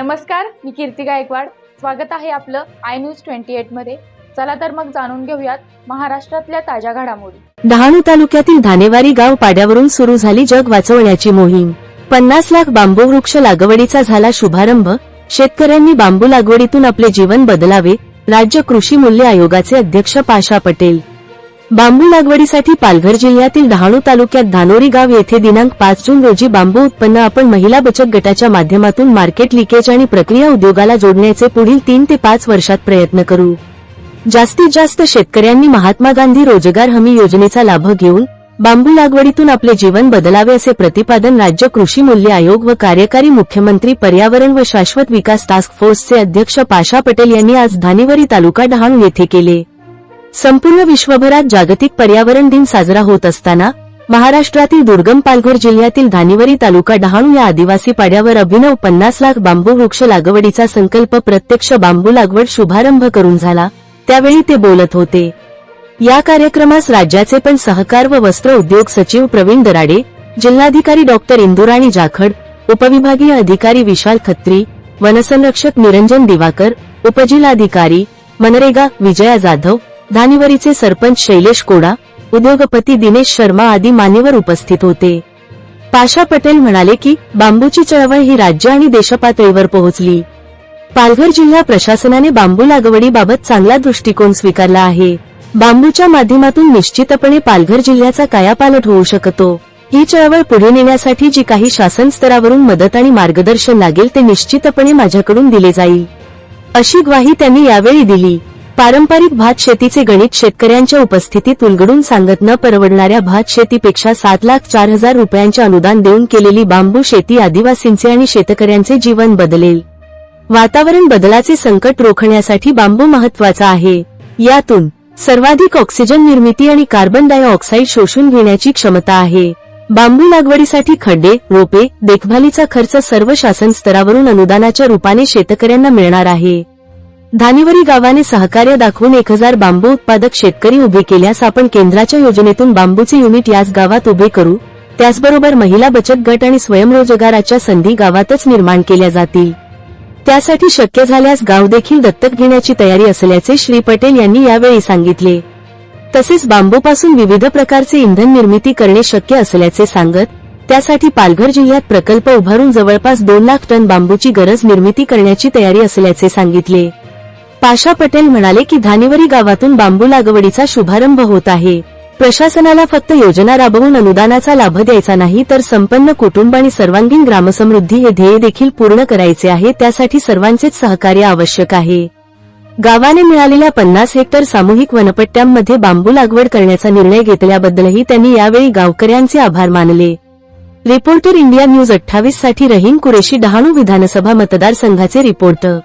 नमस्कार मी कीर्ती गायकवाड. स्वागत आहे आपलं आय न्यूज ट्वेंटी एटमध्ये. चला तर मग जाणून घेऊयात महाराष्ट्रातल्या ताज्या घडामोडी. डहाणू तालुक्यातील धानेवारी गाव पाड्यावरून सुरू झाली जग वाचवण्याची मोहीम. पन्नास लाख बांबू वृक्ष लागवडीचा झाला शुभारंभ. शेतकऱ्यांनी बांबू लागवडीतून आपले जीवन बदलावे राज्य कृषी मूल्य आयोगाचे अध्यक्ष पाशा पटेल. बांबू लागवडीसाठी पालघर जिल्ह्यातील डहाणू तालुक्यात धानोरी गाव येथे दिनांक पाच जून रोजी बांबू उत्पन्न आपण महिला बचत गटाच्या माध्यमातून मार्केट लिकेज आणि प्रक्रिया उद्योगाला जोडण्याचे पुढील तीन ते पाच वर्षात प्रयत्न करू. जास्तीत जास्त शेतकऱ्यांनी महात्मा गांधी रोजगार हमी योजनेचा लाभ घेऊन बांबू लागवडीतून आपले जीवन बदलावे असे प्रतिपादन राज्य कृषी मूल्य आयोग व कार्यकारी मुख्यमंत्री पर्यावरण व शाश्वत विकास टास्क फोर्सचे अध्यक्ष पाशा पटेल यांनी आज धानिवरी तालुका डहाणू येथे केले. संपूर्ण विश्वभरात जागतिक पर्यावरण दिन साजरा होत असताना महाराष्ट्रातील दुर्गम पालघर जिल्ह्यातील धानिवरी तालुका डहाणू या आदिवासी पाड्यावर अभिनव पन्नास लाख बांबू वृक्ष लागवडीचा संकल्प प्रत्यक्ष बांबू लागवड शुभारंभ करून झाला. त्यावेळी ते बोलत होते. या कार्यक्रमास राज्याचे पण सहकार व वस्त्र उद्योग सचिव प्रवीण दराडे जिल्हाधिकारी डॉक्टर इंदुराणी जाखड उपविभागीय अधिकारी विशाल खत्री वनसंरक्षक निरंजन दिवाकर उपजिल्हाधिकारी मनरेगा विजया जाधव धानिवरीचे सरपंच शैलेश कोडा उद्योगपती दिनेश शर्मा आदी मान्यवर उपस्थित होते. पाशा पटेल म्हणाले की बांबूची चळवळ ही राज्य आणि देशपातळीवर पोहोचली. पालघर जिल्हा प्रशासनाने बांबू लागवडीबाबत चांगला दृष्टिकोन स्वीकारला आहे. बांबूच्या माध्यमातून निश्चितपणे पालघर जिल्ह्याचा कायापालट होऊ शकतो. ही चळवळ पुढे नेण्यासाठी जी काही शासन स्तरावरून मदत आणि मार्गदर्शन लागेल ते निश्चितपणे माझ्याकडून दिले जाईल. अशी ग्वाही त्यांनी यावेळी दिली. पारंपरिक भात शेतीचे गणित शेतकऱ्यांच्या उपस्थितीत उलगडून सांगत न परवडणाऱ्या भात शेतीपेक्षा सात लाख चार हजार रुपयांचे अनुदान देऊन केलेली बांबू शेती आदिवासींचे आणि शेतकऱ्यांचे जीवन बदलेल. वातावरण बदलाचे संकट रोखण्यासाठी बांबू महत्त्वाचा आहे. यातून सर्वाधिक ऑक्सिजन निर्मिती आणि कार्बन डायऑक्साईड शोषून घेण्याची क्षमता आहे. बांबू लागवडीसाठी खड्डे रोपे देखभालीचा खर्च सर्व शासन स्तरावरून अनुदानाच्या रूपाने शेतकऱ्यांना मिळणार आहे. धानिवरी गावाने सहकार्य दाखवून एक हजार बांबू उत्पादक शेतकरी उभे केल्यास आपण केंद्राच्या योजनेतून बांबूचे युनिट याच गावात उभे करू. त्याचबरोबर महिला बचत गट आणि स्वयंरोजगाराच्या संधी गावातच निर्माण केल्या जातील. त्यासाठी शक्य झाल्यास गाव देखील दत्तक घेण्याची तयारी असल्याचे श्री पटेल यांनी यावेळी सांगितले. तसेच बांबूपासून विविध प्रकारचे इंधन निर्मिती करणे शक्य असल्याचे सांगत त्यासाठी पालघर जिल्ह्यात प्रकल्प उभारून जवळपास दोन लाख टन बांबूची गरज निर्मिती करण्याची तयारी असल्याचे सांगितले. पाशा पटेल म्हणाले की धानिवरी गावातून बांबू लागवडीचा शुभारंभ होत आहे. प्रशासनाला फक्त योजना राबवून अनुदानाचा लाभ द्यायचा नाही तर संपन्न कुटुंब आणि सर्वांगीण ग्रामसमृद्धी हे ध्येय देखील पूर्ण करायचे आहे त्यासाठी सर्वांचेच सहकार्य आवश्यक आहे. गावाने मिळालेल्या पन्नास हेक्टर सामूहिक वनपट्ट्यांमध्ये बांबू लागवड करण्याचा निर्णय घेतल्याबद्दलही त्यांनी यावेळी गावकऱ्यांचे आभार मानले. रिपोर्टर इंडिया न्यूज अठ्ठावीससाठी रहीम कुरेशी डहाणू विधानसभा मतदारसंघाचे रिपोर्टर.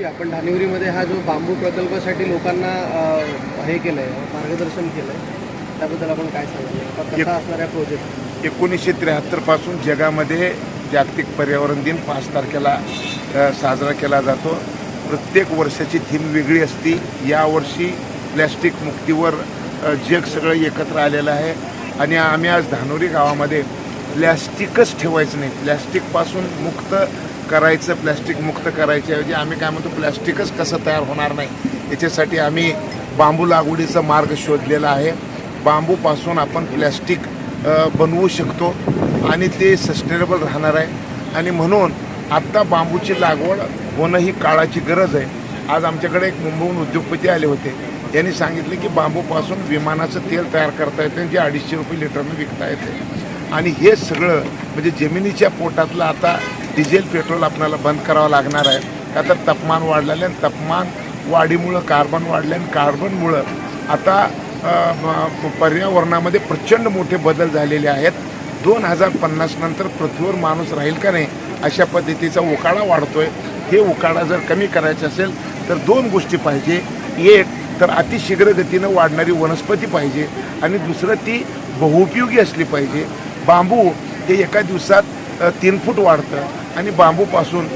दिवशी आपण ढानिवरीमध्ये हा जो बांबू प्रकल्पासाठी लोकांना अ, हे केलंय मार्गदर्शन केलंय त्याबद्दल आपण काय सांगाल कसा असणार आहे प्रोजेक्ट एकोणीसशे त्र्याहत्तरपासून जगामध्ये जागतिक पर्यावरण दिन पाच तारखेला अ, साजरा केला जातो. प्रत्येक वर्षाची थीम वेगळी असती. यावर्षी प्लॅस्टिक मुक्तीवर अ, जग सगळं एकत्र आलेलं आहे. आणि आम्ही आज धानोरी गावामध्ये प्लॅस्टिकच ठेवायचं नाही. प्लॅस्टिकपासून मुक्त करायचं प्लॅस्टिक मुक्त करायच्याऐवजी आम्ही काय म्हणतो प्लॅस्टिकच कसं तयार होणार नाही याच्यासाठी आम्ही बांबू लागवडीचा मार्ग शोधलेला आहे. बांबूपासून आपण प्लॅस्टिक बनवू शकतो आणि ते सस्टेनेबल राहणार आहे. आणि म्हणून आत्ता बांबूची लागवड होणं ही काळाची गरज आहे. आज आमच्याकडे एक मुंबईहून उद्योगपती आले होते. यांनी सांगितले की बांबूपासून विमानाचं तेल तयार करता येते जे अडीचशे रुपये लिटरनं विकता येते. आणि हे सगळं म्हणजे जमिनीच्या पोटातलं आता डिझेल पेट्रोल आपल्याला बंद करावं लागणार आहे. का तर तापमान वाढलेलं आहे. आणि तापमान वाढीमुळं कार्बन वाढले आणि कार्बनमुळं आता पर्यावरणामध्ये प्रचंड मोठे बदल झालेले आहेत. दोन हजार पन्नास नंतर पृथ्वीवर माणूस राहील का नाही अशा पद्धतीचा उकाडा वाढतोय. हे उकाडा जर कमी करायचं असेल तर दोन गोष्टी पाहिजे. एक तर अतिशीघ्र गतीनं वाढणारी वनस्पती पाहिजे. आणि दुसरं ती बहुपयोगी असली पाहिजे. बांबू हे एका दिवसात तीन फूट वाढतं. आणि बांबूपासून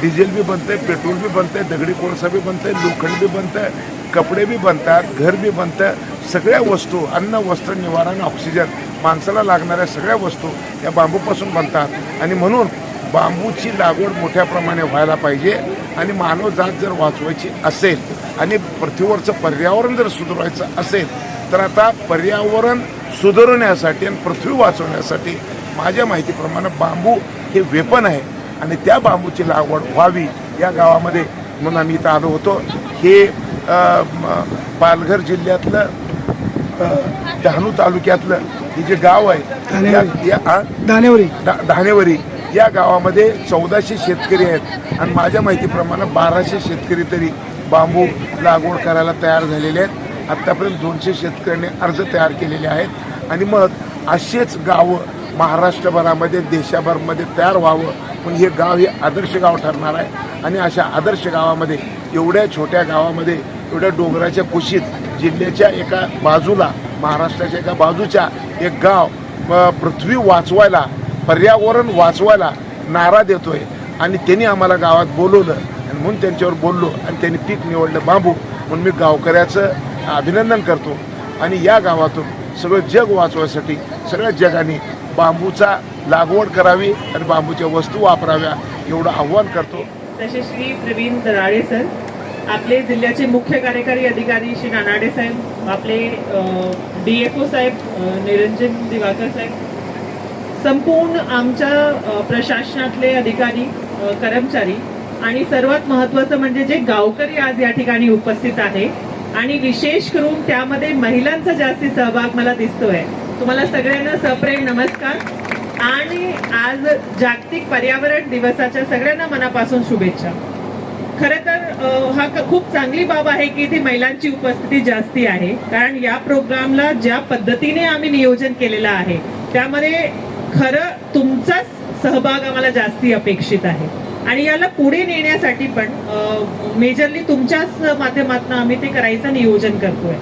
डिझेल बी बनतंय पेट्रोल बी बनतंय दगडी कोळसा बी बनतंय लोखंड बी बनतं कपडे बी बनतात घर बी बनतं. सगळ्या वस्तू अन्न वस्त्र निवारा आणि ऑक्सिजन माणसाला लागणाऱ्या सगळ्या वस्तू या बांबूपासून बनतात. आणि म्हणून बांबूची लागवड मोठ्या प्रमाणे व्हायला पाहिजे. आणि मानवजात जर वाचवायची असेल आणि पृथ्वीवरचं पर्यावरण जर सुधारायचं असेल तर आता पर्यावरण सुधारण्यासाठी आणि पृथ्वी वाचवण्यासाठी माझ्या माहितीप्रमाणे बांबू हे वेपन आहे आणि त्या बांबूची लागवड व्हावी या गावामध्ये म्हणून आम्ही इथं आलो होतो. हे पालघर जिल्ह्यातलं डहाणू तालुक्यातलं हे जे गाव आहे डा- धाणेवरी या गावामध्ये चौदाशे शेतकरी आहेत आणि माझ्या माहितीप्रमाणे बाराशे शेतकरी तरी बांबू लागवड करायला तयार झालेले आहेत. आत्तापर्यंत दोनशे शेतकऱ्यांनी अर्ज तयार केलेले आहेत. आणि मग असेच गावं महाराष्ट्रभरामध्ये देशाभरमध्ये तयार व्हावं. पण हे गाव हे आदर्श गाव ठरणार आहे. आणि अशा आदर्श गावामध्ये एवढ्या छोट्या गावामध्ये एवढ्या डोंगराच्या कुशीत जिल्ह्याच्या एका बाजूला महाराष्ट्राच्या एका बाजूच्या एक गाव पृथ्वी वाचवायला पर्यावरण वाचवायला नारा देतोय. आणि त्यांनी आम्हाला गावात बोलवलं. आणि म्हणून त्यांच्यावर बोललो. आणि त्यांनी पीक निवडलं बांबू. म्हणून मी गावकऱ्याचं अभिनंदन करतो. आणि या गावातून सगळं जग वाचवायसाठी सगळ्या जगाने बांबूचा लागवड करावी आणि बांबूच्या वस्तू वापराव्या एवढं आव्हान करतो. तसे श्री प्रवीण दराडे सर आपले जिल्ह्याचे मुख्य कार्यकारी अधिकारी श्री नानाडे साहेब आपले डी एफ ओ साहेब निरंजन दिवाकर साहेब संपूर्ण आमच्या प्रशासनातले अधिकारी कर्मचारी आणि सर्वात महत्वाचं म्हणजे जे गावकरी आज या ठिकाणी उपस्थित आहे आणि विशेष करून त्यामध्ये महिलांचा जास्ती सहभाग मला दिसतोय. तुम्हाला सगळ्यांना सप्रेम नमस्कार. आणि आज जागतिक पर्यावरण दिवसाच्या सगळ्यांना मनापासून शुभेच्छा. खर तर हा खूप चांगली बाब आहे की इथे महिलांची उपस्थिती जास्ती आहे. कारण या प्रोग्रामला ज्या पद्धतीने आम्ही नियोजन केलेलं आहे त्यामध्ये खरं तुमचाच सहभाग आम्हाला जास्ती अपेक्षित आहे. आणि याला पुढे नेण्यासाठी पण मेजरली तुमच्याच माध्यमातून आम्ही ते करायचं नियोजन करतोय.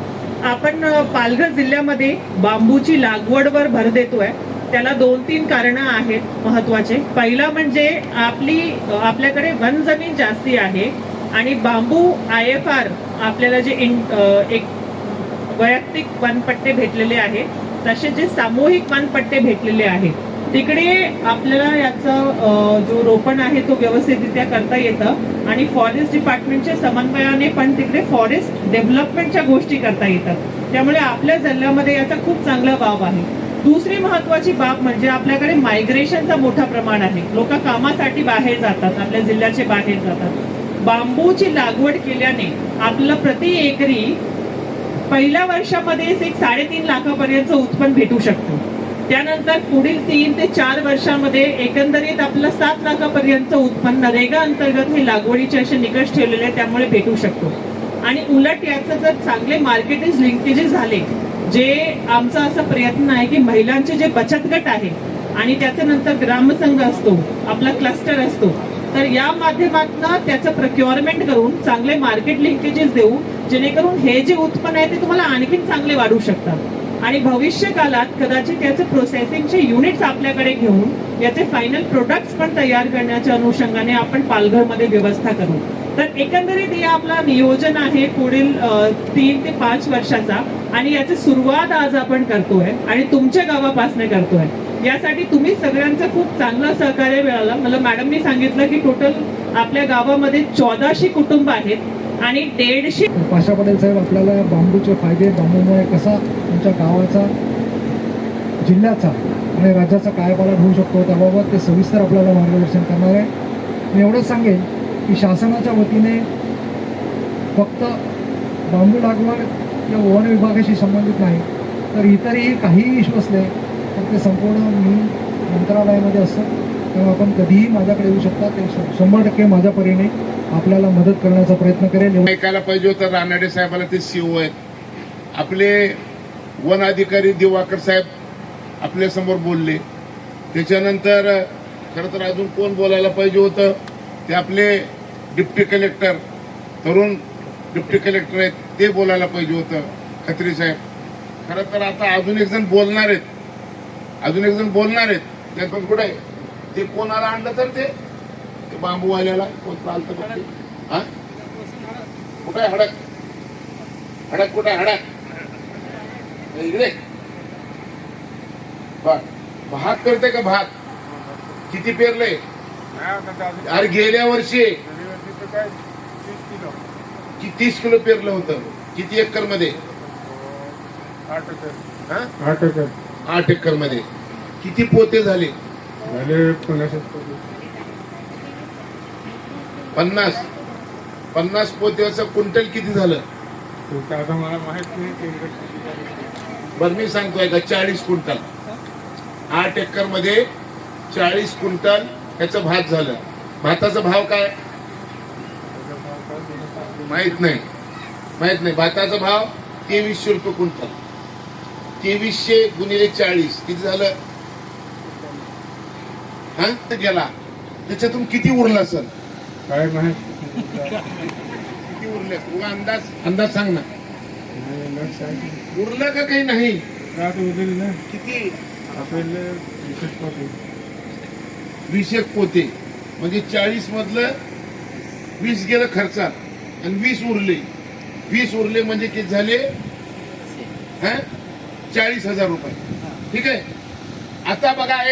आपण पालघर जिल्ह्यामध्ये बांबूची लागवडवर भर देतोय. त्याला दोन तीन कारणं आहेत महत्त्वाचे. पहिला म्हणजे आपली आपल्याकडे वन जमीन जास्ती आहे आणि बांबू आय एफ आर आपल्याला जे इन एक वैयक्तिक वनपट्टे भेटलेले आहेत तसे जे सामूहिक वनपट्टे भेटलेले आहेत तिकडे आपल्याला याचं जो रोपण आहे तो व्यवस्थितरित्या करता येतं. आणि फॉरेस्ट डिपार्टमेंटच्या समन्वयाने पण तिकडे फॉरेस्ट डेव्हलपमेंटच्या गोष्टी करता येतात. त्यामुळे आपल्या जिल्ह्यामध्ये याचा खूप चांगला बाब आहे. दुसरी महत्वाची बाब म्हणजे आपल्याकडे मायग्रेशनचा मोठा प्रमाण आहे. लोक कामासाठी बाहेर जातात आपल्या जिल्ह्याचे बाहेर जातात. बांबूची लागवड केल्याने आपलं प्रति एकरी पहिल्या वर्षामध्येच एक साडेतीन लाखापर्यंत उत्पन्न भेटू शकतं. त्यानंतर पुढील तीन ते चार वर्षामध्ये एकंदरीत आपलं सात लाखापर्यंत उत्पन्न रेगा अंतर्गत हे लागवडीचे असे निकष ठेवलेले आहेत, त्यामुळे भेटू शकतो. आणि उलट याचं जर चांगले मार्केटेज लिंकेजेस झाले जे आमचा असा प्रयत्न आहे की महिलांचे जे बचत गट आहे आणि त्याच्यानंतर ग्रामसंघ असतो आपला क्लस्टर असतो तर या माध्यमातून त्याचं प्रक्युअरमेंट करून चांगले मार्केट लिंकेजेस देऊ जेणेकरून हे जे उत्पन्न आहे ते तुम्हाला आणखीन चांगले वाढू शकतात. आणि भविष्य काळात कदाचित याचे प्रोसेसिंगचे युनिट्स आपल्याकडे घेऊन याचे फायनल प्रोडक्ट्स पण तयार करण्याच्या अनुषंगाने आपण पालघरमध्ये व्यवस्था करू. तर एकंदरीत हे आपला नियोजन आहे पुढील तीन ते पाच वर्षाचा आणि याची सुरुवात आज आपण करतोय आणि तुमच्या गावापासून करतोय. यासाठी तुम्ही सगळ्यांचं खूप चांगलं सहकार्य मिळालं. मला मॅडमनी सांगितलं की टोटल आपल्या गावामध्ये चौदाशे कुटुंब आहेत. आणि दीडशे पाशा पटेल साहेब आपल्याला बांबूचे फायदे बांबूमुळे कसा तुमच्या गावाचा जिल्ह्याचा आणि राज्याचा कायापालट होऊ शकतो त्याबाबत ते सविस्तर आपल्याला मार्गदर्शन करणार आहे. मी एवढंच सांगेन की शासनाच्या वतीने फक्त बांबू लागवड या वन विभागाशी संबंधित नाही तर इतरही काहीही इश्यू असले तर ते संपूर्ण मी मंत्रालयामध्ये असतं. तेव्हा आपण कधीही माझ्याकडे येऊ शकता. ते शंभर टक्के माझ्या परीने आपल्याला मदत करण्याचा प्रयत्न करेल. ऐकायला पाहिजे होतं रानाडे साहेबाला ते सीओ आहेत. आपले वन अधिकारी दिवाकर साहेब आपल्यासमोर बोलले. त्याच्यानंतर खरं तर अजून कोण बोलायला पाहिजे होतं? ते आपले डिप्टी कलेक्टर तरुण डिप्टी कलेक्टर आहेत ते बोलायला पाहिजे होतं खत्री साहेब. खरं तर आता अजून एक जण बोलणार आहेत. अजून एक जण बोलणार आहेत. त्यातून कुठे आहे? ते कोणाला आणलं तर ते? बांबूवाल्याला. कोण चालतं बघ ते. हा? कुठे आहे हडक? हडक कुठे हडक. इकडे. बर भात करते का भात? किती पेरले? अरे गेल्या वर्षी. कि तीस किलो पेरलं होतं. किती एकर. मध्ये हा? आठ एकर. आठ एकरमध्ये किती पोते झाले? झाले पन्नास पन्नास. पन्नास पोत्याचं क्विंटल किती झालं? आता मला माहीत नाही बरं मी सांगतोय का? चाळीस क्विंटल. आठ एकरमध्ये चाळीस क्विंटल त्याचं भात झालं. भाताचा भाव काय? माहीत नाही. माहीत नाही. भाताचा भाव तेवीसशे रुपये क्विंटल. तेवीसशे गुणिले चाळीस. किती झालं? हा गेला त्याच्यातून किती उरला सर काय माहीत. किती उरले? अंदाज अंदाज सांग ना. उरलं का काही नाही? किती? वीस एक पोते. म्हणजे चाळीस मधलं वीस गेलं खर्चात. आणि वीस उरले. वीस उरले म्हणजे किती झाले? हा? चाळीस हजार रुपये. ठीक आहे? आता बघा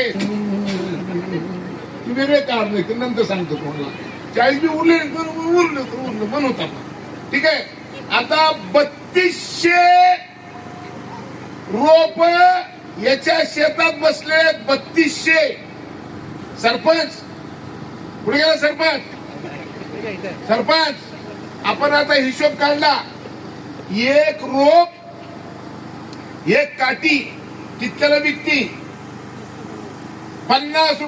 ए वेगळे कारण नाही नंतर सांगतो कोणाला. चाळीस बी उरले उरले उरले बनवत आपण ठीक आहे? आता बत्तीसशे रोप याच्या शेतात बसले बत्तीसशे. सरपंच. पुढे गेला सरपंच? सरपंच आपण आता हिशोब काढला. एक रोप एक काठी कितक्याला विकती. पन्नास रुपये